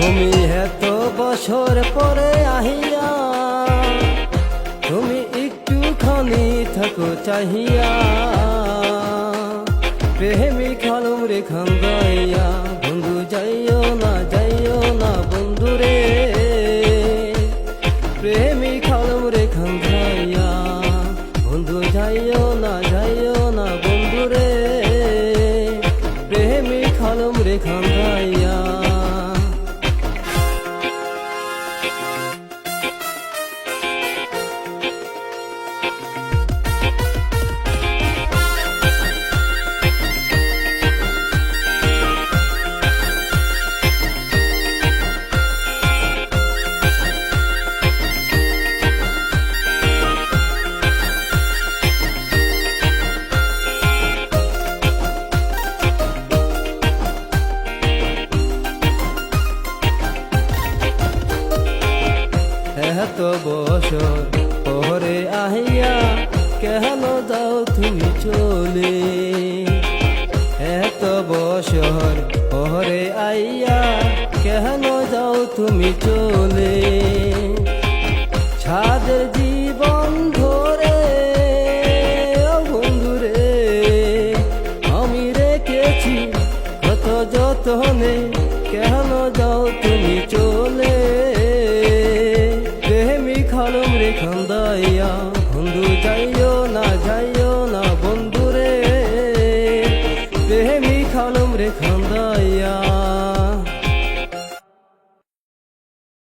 তুমি এত বছর পরে আহিয়া, তুমি একটুখানি থাকো চাহিয়া। প্রেমী খালুম রে খান্দাইয়া বন্ধু যাইও না যাইও না বন্ধু রে। প্রেমী খালুম রে খান্দাইয়া বন্ধু যাইও না যাইও না বন্ধু রে। প্রেমী খালুম রে খান্দাইয়া Thank you. এত বছর। পরে আহিয়া কেন দাও তুমি চলে। এত বছর পরে আইয়া কেন যাও তুমি চলে। ছাদের জীবন ধরে বন্ধুরে, আমি রেখেছি কত যতনে কেন যাও তুমি চলে। খান্দাইয়া বন্ধু যাইও না যাইও না বন্ধুরে। প্রেমী খালম রে খান্দাইয়া